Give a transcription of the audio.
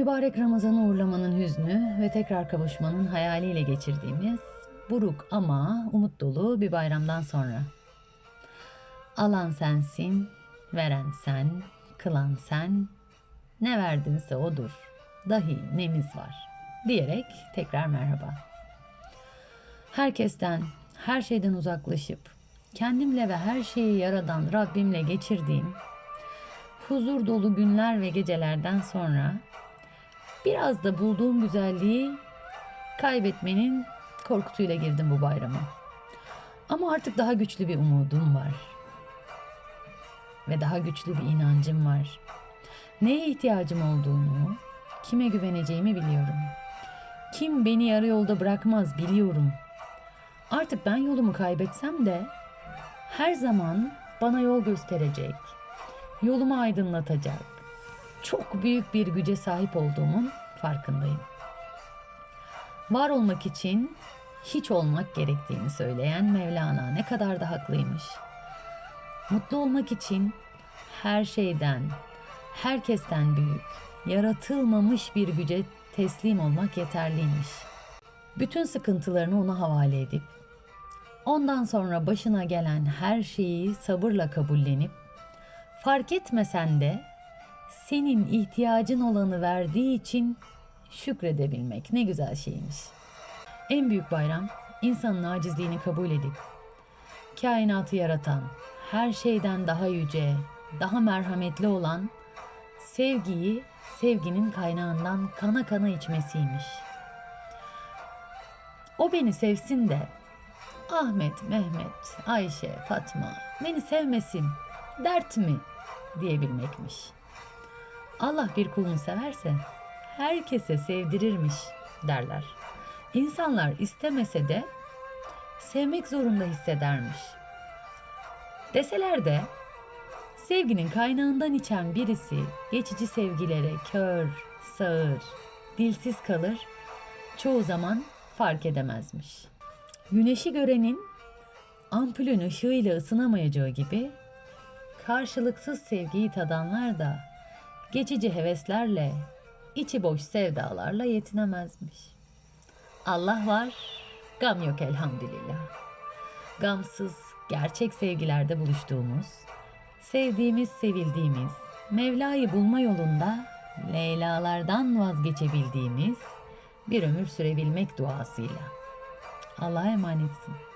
Mübarek Ramazan'ı uğurlamanın hüznü ve tekrar kavuşmanın hayaliyle geçirdiğimiz buruk ama umut dolu bir bayramdan sonra. Alan sensin, veren sen, kılan sen, ne verdinse odur, dahi nemiz var diyerek tekrar merhaba. Herkesten, her şeyden uzaklaşıp, kendimle ve her şeyi yaradan Rabbimle geçirdiğim huzur dolu günler ve gecelerden sonra biraz da bulduğum güzelliği kaybetmenin korkusuyla girdim bu bayrama. Ama artık daha güçlü bir umudum var. Ve daha güçlü bir inancım var. Neye ihtiyacım olduğunu, kime güveneceğimi biliyorum. Kim beni yarı yolda bırakmaz biliyorum. Artık ben yolumu kaybetsem de her zaman bana yol gösterecek, yolumu aydınlatacak, çok büyük bir güce sahip olduğumun farkındayım. Var olmak için hiç olmak gerektiğini söyleyen Mevlana ne kadar da haklıymış. Mutlu olmak için her şeyden, herkesten büyük, yaratılmamış bir güce teslim olmak yeterliymiş. Bütün sıkıntılarını ona havale edip, ondan sonra başına gelen her şeyi sabırla kabullenip, fark etmesen de senin ihtiyacın olanı verdiği için şükredebilmek ne güzel şeymiş. En büyük bayram insanın acizliğini kabul edip kainatı yaratan, her şeyden daha yüce, daha merhametli olan sevgiyi sevginin kaynağından kana kana içmesiymiş. O beni sevsin de Ahmet, Mehmet, Ayşe, Fatma beni sevmesin dert mi diyebilmekmiş. Allah bir kulunu severse herkese sevdirirmiş derler. İnsanlar istemese de sevmek zorunda hissedermiş. Deseler de sevginin kaynağından içen birisi geçici sevgilere kör, sağır, dilsiz kalır, çoğu zaman fark edemezmiş. Güneşi görenin ampulün ışığıyla ısınamayacağı gibi karşılıksız sevgiyi tadanlar da geçici heveslerle, içi boş sevdalarla yetinemezmiş. Allah var, gam yok elhamdülillah. Gamsız, gerçek sevgilerde buluştuğumuz, sevdiğimiz, sevildiğimiz, Mevla'yı bulma yolunda Leyla'lardan vazgeçebildiğimiz bir ömür sürebilmek duasıyla. Allah'a emanetsin.